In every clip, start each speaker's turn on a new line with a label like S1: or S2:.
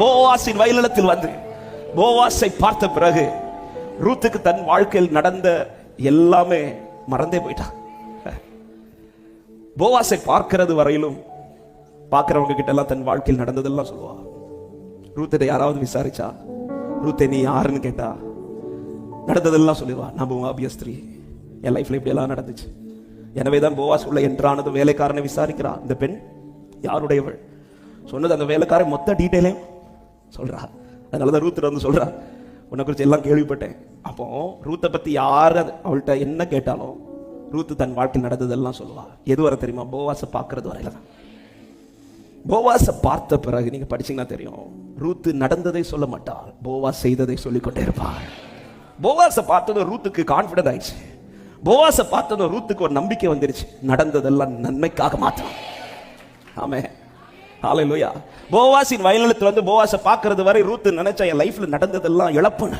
S1: போவாசின் வயலிடத்தில் வந்து போவாஸை பார்த்த பிறகு ரூத்துக்கு தன் வாழ்க்கையில் நடந்த எல்லாமே மறந்தே போயிட்டான். போவாஸை பார்க்கிறது வரையிலும் பார்க்கிறவங்க கிட்ட எல்லாம் தன் வாழ்க்கையில் நடந்ததெல்லாம் சொல்லுவா. ரூத்தை யாராவது விசாரிச்சா? ரூத்தை நீ யாருன்னு கேட்டா? நடந்ததெல்லாம் சொல்லுவா. நான் உங்க ஸ்திரீ என் லைஃப்ல இப்படி எல்லாம் நடந்துச்சு. எனவே தான் போவாஸ் உள்ள என்றானது வேலைக்காரனை விசாரிக்கிறா. இந்த பெண் யாருடையவள்? சொன்னது அந்த வேலைக்காரன் மொத்த டீட்டெயிலையும் சொல்றா. அதனால தான் ரூத் வந்து சொல்றா. உன்னை குறித்து எல்லாம் கேள்விப்பட்டேன். அப்போ ரூத்தை பத்தி யார் அவள்கிட்ட என்ன கேட்டாலும் ரூத்து தன் வாழ்க்கை நடந்ததெல்லாம் சொல்லுவாள் எது வரை தெரியுமா? போவாஸை பார்க்கறது வரையில தான். போவாஸை பார்த்த பிறகு நீங்க படிச்சீங்கன்னா தெரியும். ரூத்து நடந்ததை சொல்ல மாட்டாள் போவாஸ் செய்ததை சொல்லிக்கொண்டே இருப்பாள். போவாஸை பார்த்ததும் ரூத்துக்கு கான்ஃபிடன்ட் ஆயிடுச்சு. போவாஸை பார்த்ததும் ரூத்துக்கு ஒரு நம்பிக்கை வந்துருச்சு. நடந்ததெல்லாம் நன்மைக்காக மாத்திரம் ஆமே ஆலையிலோயா போவாசின் வயல்நிலத்தில் வந்து போவாசை பார்க்கறது வரை ரூத்து நினைச்சா என் லைஃப்ல நடந்ததெல்லாம் இழப்புன்னு.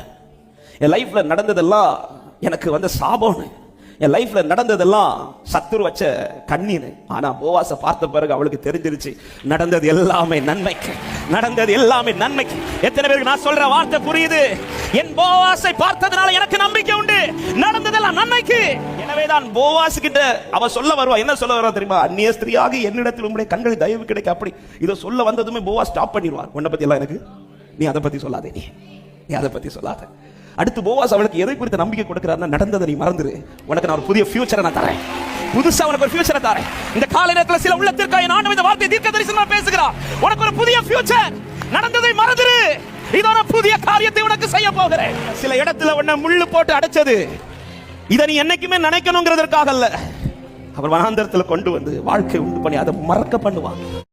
S1: என் லைஃப்ல நடந்ததெல்லாம் எனக்கு வந்து சாபம்னு. என் லைஃப்ல நடந்ததெல்லாம் சத்துரு வச்ச கண்ணீர் ஆனா போவாசை பார்த்த பிறகு அவளுக்கு தெரிஞ்சிருச்சு நடந்தது எல்லாமே நன்மைக்கு. நடந்தது எல்லாமே நன்மைக்கு. எத்தனை பேருக்கு நான் சொல்ற வார்த்தை புரியுது? என் போவாசை பார்த்ததுனால எனக்கு நம்பிக்கை உண்டு. நடந்ததெல்லாம் நன்மைக்கு. எனவேதான் போவாஸ் கிட்ட அவ சொல்ல வருவா. என்ன சொல்ல வருவா தெரியுமா? அந்நிய ஸ்திரியாக என்னிடத்தில் உங்களுடைய கண்கள் தயவு கிடைக்க அப்படி. இதை சொல்ல வந்ததுமே போவா ஸ்டாப் பண்ணிடுவார். உன்னை பத்தி எல்லாம் எனக்கு நீ அதை பத்தி சொல்லாதே நீ. நீ அதை பத்தி சொல்லாத. அடுத்து போவாஸ் அவளுக்கு எதை குறித்த நம்பிக்கை கொடுக்கிறாருன்னா நடந்ததை நீ மறந்துரு. உனக்கு நான் ஒரு புதிய ஃபியூச்சரை நான் தரேன். புதுசா உனக்கு ஒரு ஃபியூச்சரை தரேன். இந்த கால நேரத்தில் சில உள்ளத்திற்காக நான் இந்த வார்த்தை தீர்க்க தரிசனமா பேசுகிறான் உனக்கு ஒரு புதிய ஃபியூச்சர் நடந்ததை மறந்துரு. இதோட புதிய காரியத்தை உனக்கு செய்ய போகிறேன். சில இடத்துல உன்னை முள்ளு போட்டு அடைச்சது. இதை நீ என்னைக்குமே நினைக்கணுங்கிறதற்காக அல்ல. அவர் வனாந்தரத்தில் கொண்டு வந்து வாழ்க்கை உண்டு பண்ணி அதை மறக்க பண்ணுவாங்க